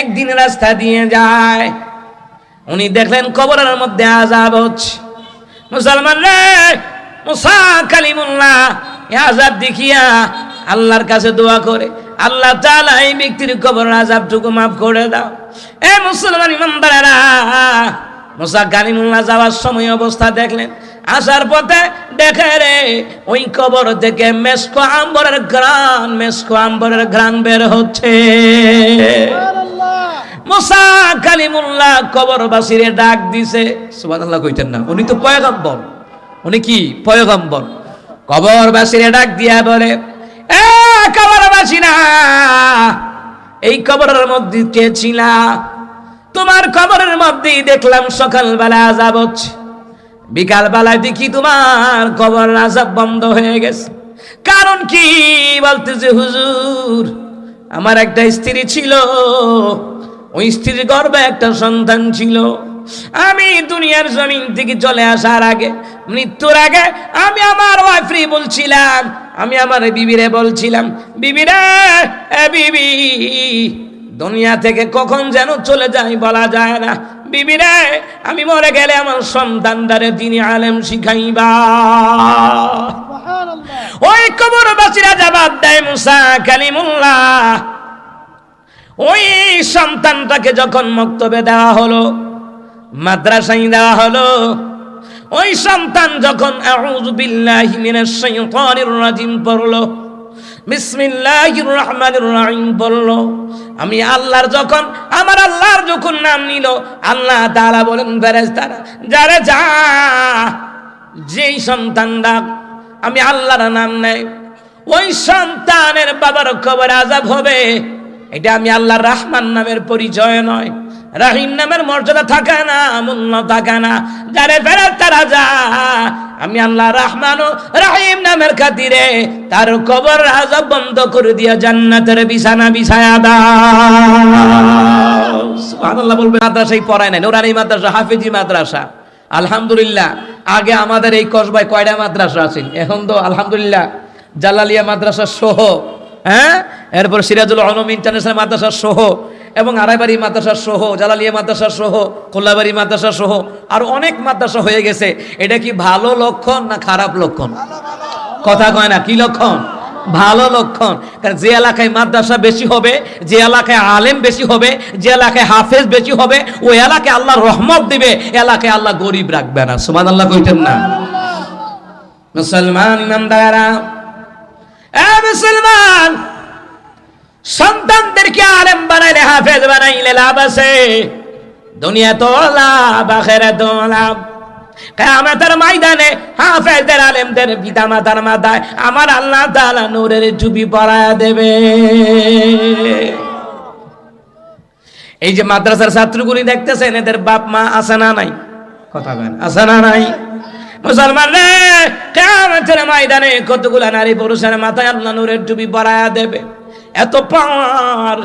একদিন রাস্তা দিয়ে যায়। উনি দেখলেন কবরের মধ্যে আজাব হচ্ছে। মুসলমান রে, মুসা কালিমুল্লাহ আজাব দেখিয়া আল্লাহর কাছে দোয়া করে, আল্লাহ তাআলা এই ব্যক্তির কবর আজাবটুকু মাফ করে দাও। এ মুসলমান ইমানদারেরা, মুসা কালিমুল্লাহ যাওয়ার সময় অবস্থা দেখলেন। আসার পথে দেখে রে, ওই কবর থেকে মেসকো আম্বরের গ্রান মেসকো আম্বরের গ্রান বের হচ্ছে। মুসা কালিমুল্লাহ কবরবাসীরে ডাক দিছে। সুবহানাল্লাহ কইতেন না। উনি তো পয়গম্বর। উনি কি? পয়গম্বর। কবরবাসীরে ডাক দিয়া বলে, এ কবরবাসীরা এই কবরের মধ্যে কে ছিলা? তোমার কবরের মধ্যেই দেখলাম সকালবেলা আজাব হচ্ছে। বিকাল বেলায় দেখি তোমার কবর আজাব বন্ধ হয়ে গেছে। কারণ কি? বলতেছে, হুজুর, আমার একটা স্ত্রী ছিল। ওই স্ত্রীর গর্ভে একটা সন্তান ছিল। আমি দুনিয়ার জমিন থেকে চলে আসার আগে মৃত্যুর আগে আমি আমার ওয়াইফরি বলছিলাম আমি আমার বিবিরে বলছিলাম বিবিরে বিবি দুনিয়া থেকে কখন যেন চলে যায় বলা যায় না। বিবিরে আমি মরে গেলে আমার সন্তানদারে তিনি আলেম শিখাইবা। ওই কবরবাসীরা জবাব দেয় মুসা কালিমুল্লাহ ওই সন্তানটাকে যখন মক্তবে দেওয়া হলো, মাদ্রাসায় দেওয়া হলো, ওই সন্তান যখন রাজিম পড়ল আমি আল্লাহর যখন, আমার আল্লাহর যখন নাম নিল, আল্লাহ তাআলা বলেন, ফেরেশতারা, যারা যা, যেই সন্তানরা আমি আল্লাহর নাম নেয় ওই সন্তানের বাবার কবর আজাব হবে। এটা আমি আল্লাহ রাহমান নামের পরিচয় নয়। রাহিম নামের মর্যাদা থাকে না, মূল্য থাকে না। যারে ফেরত তারা যা আমি আল্লাহ রহমান রাহিম নামের খাতিরে তার কবর আজাব বন্ধ করে দিয়া জান্নাতের বিছানা বিছায়া দাও। সুবহানাল্লাহ বলবে মাদ্রাসায় পড়ায় নাই। নোরানি মাদ্রাসা, হাফিজি মাদ্রাসা। আলহামদুলিল্লাহ, আগে আমাদের এই কসবায় কয়টা মাদ্রাসা আছে? এখন তো আলহামদুলিল্লাহ, জালালিয়া মাদ্রাসা সহ হ্যাঁ? এরপর সিরাজুল আলম ইন্টারন্যাশনাল মাদ্রাসা সহ এবং আড়াইবাড়ি মাদ্রাসা সহ, জালালিয়া মাদ্রাসা সহ, কোল্লাবাড়ি মাদ্রাসা সহ, আর অনেক মাদ্রাসা হয়ে গেছে। এটা কি ভালো লক্ষণ না খারাপ লক্ষণ? কথা কয় না, কি লক্ষণ? ভালো লক্ষণ। কারণ যে এলাকায় মাদ্রাসা বেশি হবে, যে এলাকায় আলেম বেশি হবে, যে এলাকায় হাফেজ বেশি হবে, ওই এলাকায় আল্লাহ রহমত দিবে, এলাকায় আল্লাহ গরিব রাখবে না। সুমান আল্লাহ কইতেন না। মুসলমান ইমানদারা এ মুসলমান সন্তানদেরকে আলেম বানাইলে হাফেজ বানাইলে লাভ আছে। দুনিয়া তো লাভ আখেরা তো লাভ। কেয়ামতের ময়দানে হাফেজদের আলেমদের পিতা মাতার মাথায় আমার আল্লাহ তাআলা নূরের টুপি পরায়া দেবে। এই যে মাদ্রাসার ছাত্রগুলি দেখতেছেন এদের বাপ মা আছে না নাই? কথা বলেন আছে না নাই? মুসলমান রে কেয়ামতের ময়দানে কতগুলা নারী পুরুষের মাথায় আল্লাহ নূরের টুপি পরায়া দেবে? এত পাওয়ার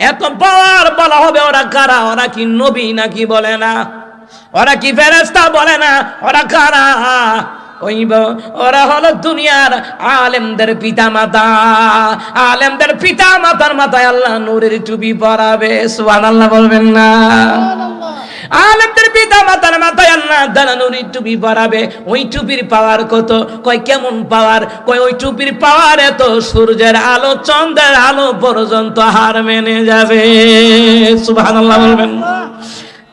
এত পাওয়ার বলা হবে ওরা কারা? ওরা কি নবী নাকি বলে না? ওরা কি ফেরেস্তা বলে না? ওরা কারা? ওই ওরা হলো দুনিয়ার আলেমদের পিতা মাতা আলেমদের পিতা মাতার মাথায় আল্লাহ নূরের টুপি পরাবে, সুবহানাল্লাহ বলবেন না। আলেমদের পিতা মাতার মাথায় আল্লাহ নুরি টুপি পরাবে, ওই টুপির পাওয়ার কত? কয়, কেমন পাওয়ার? কয়, ওই টুপির পাওয়ার এত? সূর্যের আলো চন্দ্রের আলো পর্যন্ত হার মেনে যাবে। সুবহানাল্লাহ বলবেন।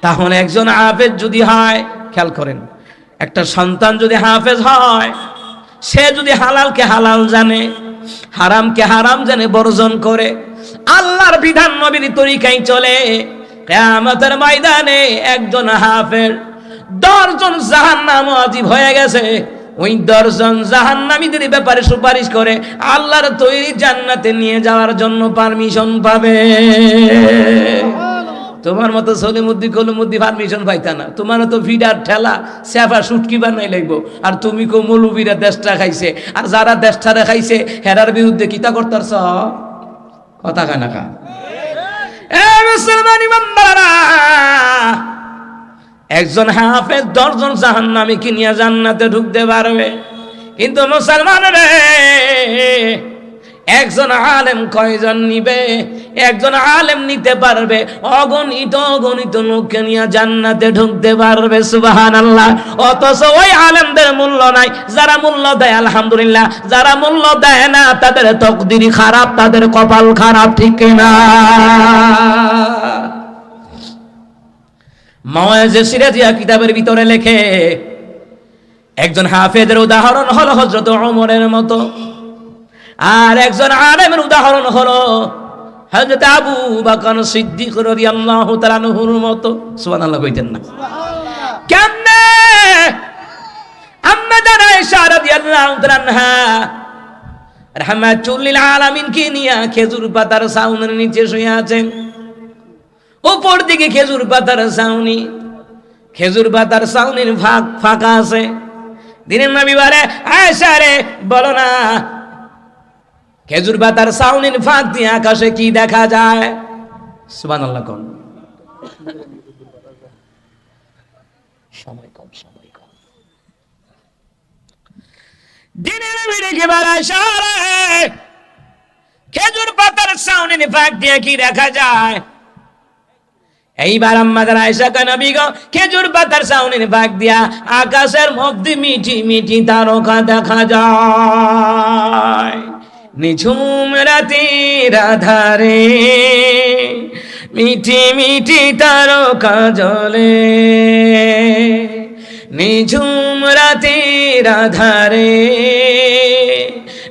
তাহলে একজন হাফেজ যদি হয়, খেয়াল করেন, একটা সন্তান যদি হাফেজ হয়, সে যদি হালালকে হালাল জানে, হারামকে হারাম জানে, বর্জন করে, আল্লাহর বিধান নবীর তরিকায় চলে কেয়ামতের ময়দানে একজন হাফের দশজন জাহান্নাম আজীব হয়ে গেছে। ওই দশজন জাহান্নামীদের ব্যাপারে সুপারিশ করে আল্লাহর তৈরি জান্নাতে নিয়ে যাওয়ার জন্য পারমিশন পাবে। তোমার মতো সলিমুদ্দি কলুমুদ্দি পারমিশন পাইতা না। তোমার তো ভিডার, ঠেলা সেফা সুটকি বানাই লাগব। আর তুমি কো মৌলবীরা দেশটা খাইছে। আর যারা দেশটা খাইছে হেরার বিরুদ্ধে কিতা করতারছ? কথা কানা কা মুসলমান ইমানদারা একজন হাফেজ দশজন জাহান্নামী কি নিয়ে জান্নাতে ঢুকতে পারবে। কিন্তু মুসলমান রে একজন আলেম কয়জন নিবে? একজন আলেম নিতে পারবে, অগণিত অগণিত লোককে নিয়ে জান্নাতে ঢুকতে পারবে সুবাহান আল্লাহ অথচ ওই আলেমদের মূল্য নাই। যারা মূল্য দেয়, আলহামদুলিল্লাহ, যারা মূল্য দেয় না, তাদের তকদিরি খারাপ, তাদের কপাল খারাপ, ঠিক না মাওয়াজে সিরাজিয়া কিতাবের ভিতরে লেখে, একজন হাফেজের উদাহরণ হলো হজরত ওমরের মতো, আর একজন আলেমের উদাহরণ হলো হজরত আবু বাকান সিদ্দিক রদি আল্লাহ তালানহুর মতো সুবান আল্লাহ কইতেন না। কেমনে? আম্মা জানা এসা রদি আল্লাহ তালানহা রাহমাতুল্লিল আলামিনকে নিয়ে খেজুর পাতার সাউনের নিচে শুয়ে আছেন? উপর দিকে খেজুর পাতার সাউনি খেজুর পাতার সাউনির ফাঁক ফাঁকা আছে। দিনের নবী বারে আয়সা রে বলো না খেজুর পাতার ছাউনির ফাঁক দিয়ে আকাশে কি দেখা যায়? সুবহানাল্লাহ কোন। সময় কম সময় কম। দিনের রেখে বলে আয়েশা খেজুর পাতার ছাউনির ফাঁক দিয়ে কি দেখা যায়? এইবার আমাদের আয়সা নবী গো খেজুর পাতার সাউনের ভাগ দিয়া আকাশের মধ্যে মিঠি মিঠি তারকা দেখা যায়। নিঝুম রাতের আধারে, মিঠি মিঠি তারকা জলে। নিঝুম রাতের আধারে,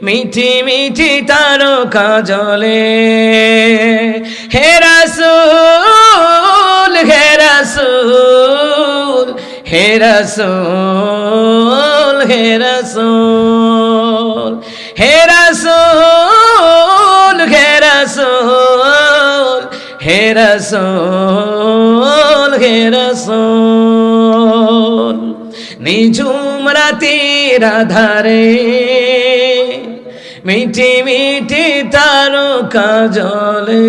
মিঠি মিঠি তারকা জলে। হে রাসূল হে রাসূল রাসূল, হে রাসূল, নিঝুম রাতের মিঠি মিঠি তারকা জলে।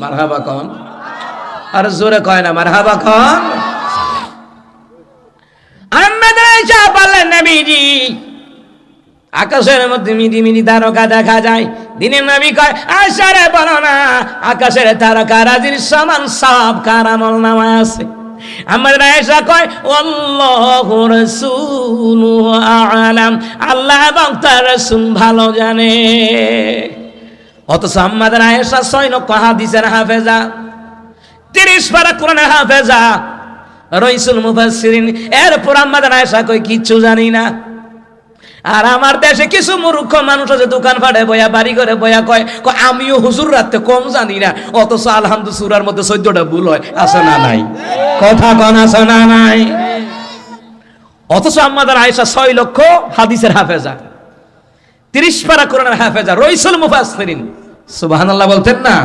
মারহাবা কন। আর জোরে কয় না, মারহাবা কন। আয়েশা বললেন নবীজি আকাশের মধ্যে মিটি তারকা দেখা যায়। দিনের নবী কয় আশারে বলো না আকাশের তারকা রাজির সমান সব কার নামায় আছে? আমার আয়েশা কয়, আল্লাহু রাসূলুহু আ'লাম। আল্লাহ এবং তার রাসূল ভালো জানে। অথচ আমাদের আয়েশা ছয় লক্ষ হাদিসের হাফেজা, তিরিশ পারা কোরআনের হাফেজা, রইসুল মুফাসসিরিন। এরপর আমাদের আয়েশা কই কিচ্ছু জানি না। আর আমার দেশে কিছু মূর্খ মানুষ আছে, দোকান ফাটে বয়া, বাড়ি করে বয়া কয় আমিও হুজুর রাতে কম জানি না, অথচ আলহামদু সুরার মধ্যে চোদ্দটা ভুল হয়। আছে না নাই? কথা কন, আছে না নাই? অথচ আমাদের আয়েশা ছয় লক্ষ হাদিসের হাফেজা, তিরিশ পারা কোরআনের হাফেজা, রইসুল মুফাসসিরিন। সুবহানাল্লাহ বলতেন না?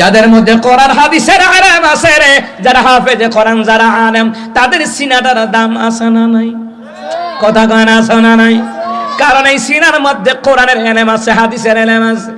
যাদের মধ্যে কোরআন হাদিসের আলেম আছে রে, যারা হাফেজে কোরআন যারা আলেম, তাদের সিনাটার দাম আছে না নাই? কথা কয় না নাই। কারণ এই সিনার মধ্যে কোরআনের এলেম আছে হাদিসের এলেম আছে।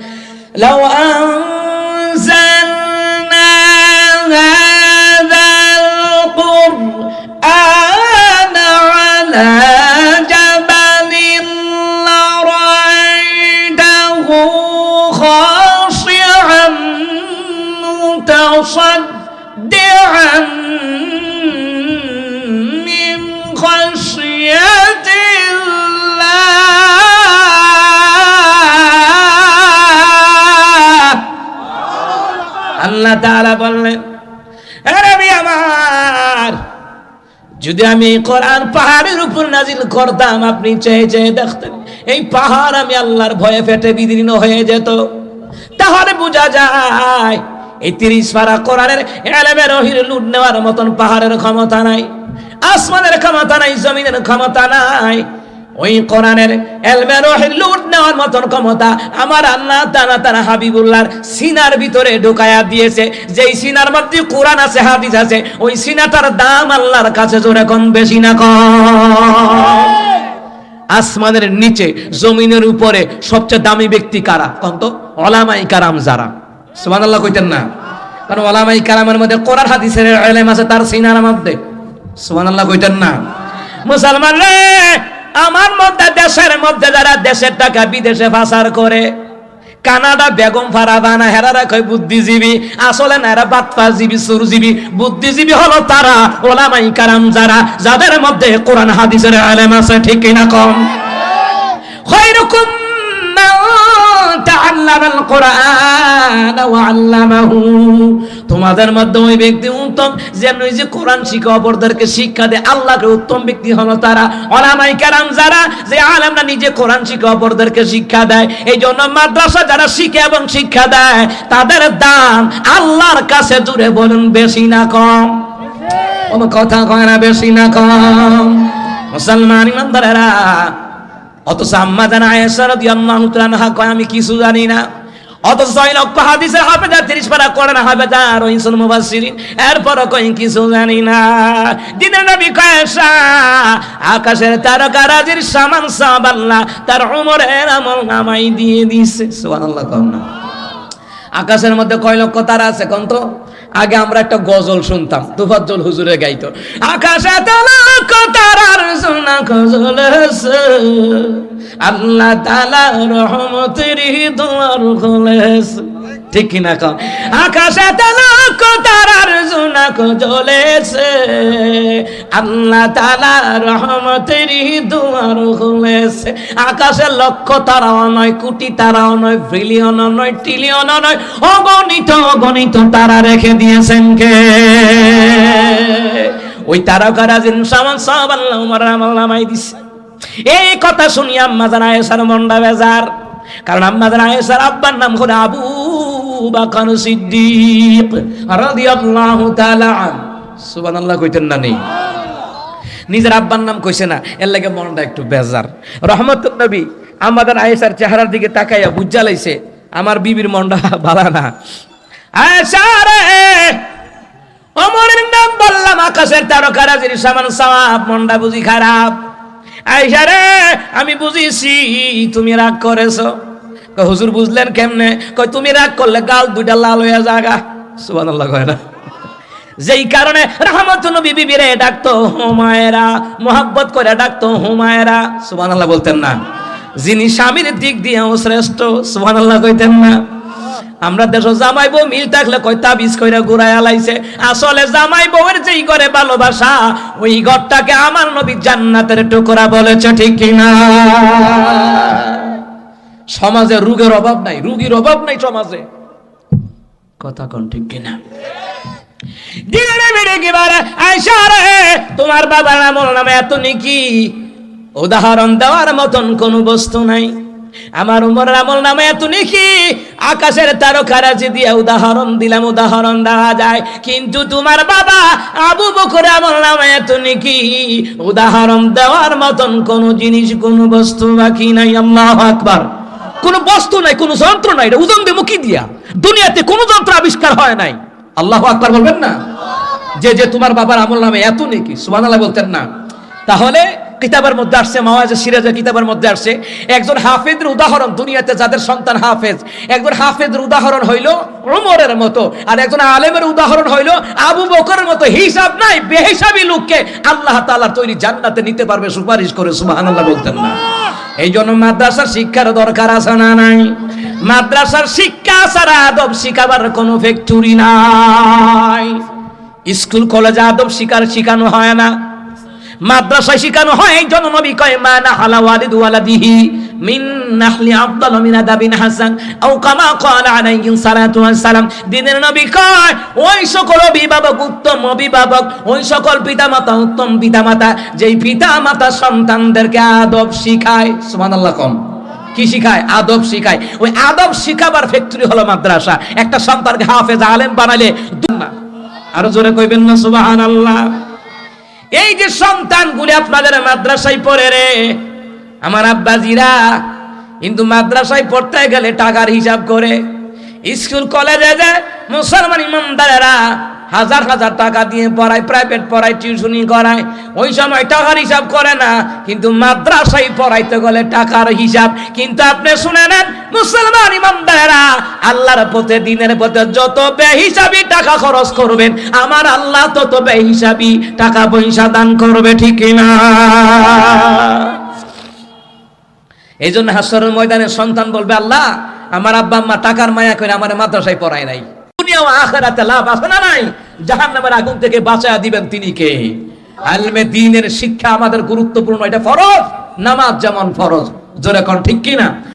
আল্লাহ তাআলা বললেন "হে নবী আমার, যদি আমি কোরআন পাহাড়ের উপর নাজিল করতাম, আপনি চেয়ে চেয়ে দেখতেন, এই পাহাড় আমি আল্লাহর ভয়ে ফেটে বিদীর্ণ হয়ে যেত। তাহলে বোঝা যায়, এই তিরিশ পারা কোরআনের এলেমের রহির লুট নেওয়ার মতন পাহাড়ের ক্ষমতা নাই, আসমানের ক্ষমতা নাই, জমিনের ক্ষমতা নাই ওই কোরআনের এলমের লুট নেওয়ার মতন ক্ষমতা আমার আল্লাহ তারা তারা হাবিবুল্লাহর সিনার ভিতরে ঢুকায়া দিয়েছে। যেই সিনার মধ্যে কোরআন আছে, হাদিস আছে, ওই সিনাটার দাম আল্লাহর কাছে জোরে কম বেশি না কম। আসমানের নিচে, জমিনের উপরে সবচেয়ে দামি ব্যক্তি কারা? কন তো? ওলামাই কারাম যারা। সুবহানাল্লাহ কইতেন না। কারণ ওলামাই কারামের মধ্যে কোরআন, হাদিসের ইলম আছে, তার সিনার মধ্যে। সুবহানাল্লাহ কইতেন না। মুসলমান রে আমার মধ্যে, দেশের মধ্যে যারা দেশের টাকা বিদেশে পাচার করে, কানাডা বেগম ফারাবানা হেরারা কয় বুদ্ধিজীবী, আসলে না এরা বাতফাজীবী সুরজীবী। বুদ্ধিজীবী হলো তারা, ওলামাই কারাম যারা, যাদের মধ্যে কোরআন, হাদিসের আলেম আছে, ঠিক কিনা কম? খৈরকুম তোমাদের মধ্যে ওই ব্যক্তি উত্তম, যে যে কোরআন শিখা অপরদেরকে শিক্ষা দেয়, আল্লাহকে উত্তম ব্যক্তি হলো তারা। অলামাই কারাম যারা, যে আলেমরা নিজে কোরআন শিখা অপরদেরকে শিক্ষা দেয় এই জন্য মাদ্রাসা যারা শিখে এবং শিক্ষা দেয়, তাদের দাম আল্লাহর কাছে জুড়ে বলুন বেশি না কম। কথা কয় না বেশি না কম। মুসলমান ইমানদারেরা অথচ আম্মা জানা আয়েশা কয়, আমি কিছু জানি না। অথচ লক্ষ তিরিশ পারা আর এরপর কই কিছু জানি না। দিনের নবী আকাশের তারকারাজির সামান সব তার উমরের আমল নামাই দিয়ে দিছে সুবহানাল্লাহ আকাশের মধ্যে কয় লক্ষ তারা আছে, কোন তো? আগে আমরা একটা গজল শুনতাম তুফাজ্জল হুজুরে গাইতো। আকাশে তো লক্ষ শোনা গজল আছে। আল্লাহ তালা রহমতের দুয়ার খুলেছে। ঠিক কিনা? কম আকাশে তো লক্ষ তারার শোনা জ্বলেছে আল্লাহ তালা রহমতের দুয়ার খুলেছে। আকাশে লক্ষ তারাও নয়, কোটি তারাও নয় বিলিয়ন নয় ট্রিলিয়ন নয়, অগণিত অগণিত তারা রেখে দিয়েছেন কে? ওই তারকারা জিন সামান সব আল্লাহ উমার দিছে। এই কথা শুনি আম্মা জান আয়েশার মন্ডা বেজার। কারণ আম্মা জান আয়েশার আব্বার নাম হলো আবু বাকর সিদ্দিক রাদিয়াল্লাহু তাআলা সুবহানাল্লাহ কইতেন না নেই। নিজের আব্বার নাম কইছে না, এর লাগে মনটা একটু বেজার। রহমতুল নবী আমাদের আয়েশার চেহারার দিকে তাকাইয়া বুঝা লাইছে আমার বিবির মনটা ভালো না। আয়েশা রে! অমরের নাম বললাম, আকাশের তারকারাজির সামান সাওয়াব মনটা বুঝি খারাপ। আয়েশা রে, আমি বুঝিছি, তুমি রাগ করেছ। হুজুর বুঝলেন কেমনে? কয়, তুমি রাগ করলে গাল দুইটা লাল হইয়া জাগা সুবহানাল্লাহ কয় না। যেই কারণে রহমত নবী বিবিরে ডাকতো হুমায়রা মোহাব্বত করে ডাকতো হুমায়রা সুবহানাল্লাহ বলতেন না। যিনি স্বামীর দিক দিয়েও শ্রেষ্ঠ, সুবহানাল্লাহ কইতেন না। আমরা দেশ জামাই বউ মিল থাকলে কয় তাবিজ কইরা ঘুরায় আলাইছে। আসলে জামাই বউয়ের যেই করে ভালোবাসা, ওই ঘরটাকে আমার নবী জান্নাতের টুকরা বলেছে, ঠিক কিনা সমাজে রোগের অভাব নাই, রুগীর অভাব নাই সমাজে। কথা কোন, ঠিক কিনা তোমার বাবার আমল নামে এত নিকি? উদাহরণ দেওয়ার মতন কোনো বস্তু নাই। আমার উমর আমল নামে এত নিকি? আকাশের তারকারাজি দিয়ে উদাহরণ দিলাম, উদাহরণ দেওয়া যায়। কিন্তু তোমার বাবা আবু বকর আমল নামে এত নিকি? উদাহরণ দেওয়ার মতন কোনো জিনিস, কোন বস্তু বাকি নাই, আল্লাহ আকবার। কোনো বস্তু নাই, কোন যন্ত্র নাই, এটা ওজন কি দিয়া। দুনিয়াতে কোনো যন্ত্র আবিষ্কার হয় নাই। আল্লাহ আকবার বলবেন না? যে যে তোমার বাবার আমল নামে এত নাকি, সুবহানাল্লাহ বলতেন না। তাহলে কিতাবের মধ্যে আসছে মাওয়াজে সিরাজের কিতাবের মধ্যে আসছে। একজন হাফেজের উদাহরণ, দুনিয়াতে যাদের সন্তান হাফেজ, একজন হাফেজের উদাহরণ হইল উমরের মতো, আর একজন আলেমের উদাহরণ হইল আবু বকরের মতো। হিসাব নাই, বেহিসাবি লোককে আল্লাহ তাআলা তৈরি জান্নাতে নিতে পারবে, সুপারিশ করে, সুবহানাল্লাহ বলতেন না। এই জন্য মাদ্রাসার শিক্ষার দরকার আছে না নাই? মাদ্রাসার শিক্ষা ছাড়া আদব শিখাবার কোনো ফ্যাক্টরি নাই। স্কুল, কলেজে আদব শিকার, শিখানো হয় না। মাদ্রাসায় শিখানো হয়, এই জন্য নবী কয়, মা না হালা ওয়ালিদ ওয়ালাদিহি মিন নাহলি আফদাল মিন আদাবিন হাসান আও কামা ক্বালা আলাইহি সালাতু ওয়াসসালাম। দিনের নবী কয়, ওই সকল অভিভাবক, উত্তম অভিভাবক, ওই সকল পিতামাতা, উত্তম পিতামাতা, যেই পিতামাতা সন্তানদেরকে আদব শিখায়। সুবহানাল্লাহ কম। কি শিখায়? আদব শিখায়। ওই আদব শিখাবার ফ্যাক্টরি হলো মাদ্রাসা। একটা সন্তানকে হাফেজ আলেম বানাইলে দুনা আরও জোরে কইবেন না, সুবহানাল্লাহ। এই যে সন্তানগুলি আপনাদের মাদ্রাসায় পড়ে রে, আমার আব্বাজিরা, কিন্তু মাদ্রাসায় পড়তে গেলে টাকার হিসাব করে, স্কুল কলেজে যে মুসলমান ইমানদারেরা হাজার হাজার টাকা দিয়ে পড়ায় প্রাইভেট পড়ায় টিউশনি করায়। ওই সময় টাকার হিসাব করে না, কিন্তু মাদ্রাসায় পড়াইতে গেলে টাকার হিসাব। কিন্তু আপনি শুনে নেন মুসলমান ইমানদারেরা আল্লাহর পথে, দিনের পথে যত বেহিসাবি টাকা খরচ করবেন, আমার আল্লাহ তত বেহিসাবি টাকা পয়সা দান করবে, ঠিক না? এই জন্য হাসরের ময়দানে সন্তান বলবে, আল্লাহ, আমার আব্বা আম্মা টাকার মায়া করে আমার মাদ্রাসায় পড়ায় নাই। দুনিয়া ও আখেরাতে লাভ আছে না নাই? জাহান্নামের আগুন থেকে বাঁচায়া দিবেন তিনি কে? আলমে দিনের শিক্ষা আমাদের গুরুত্বপূর্ণ, এটা ফরজ? নামাজ যেমন ফরজ। জোরে কোন, ঠিক কি না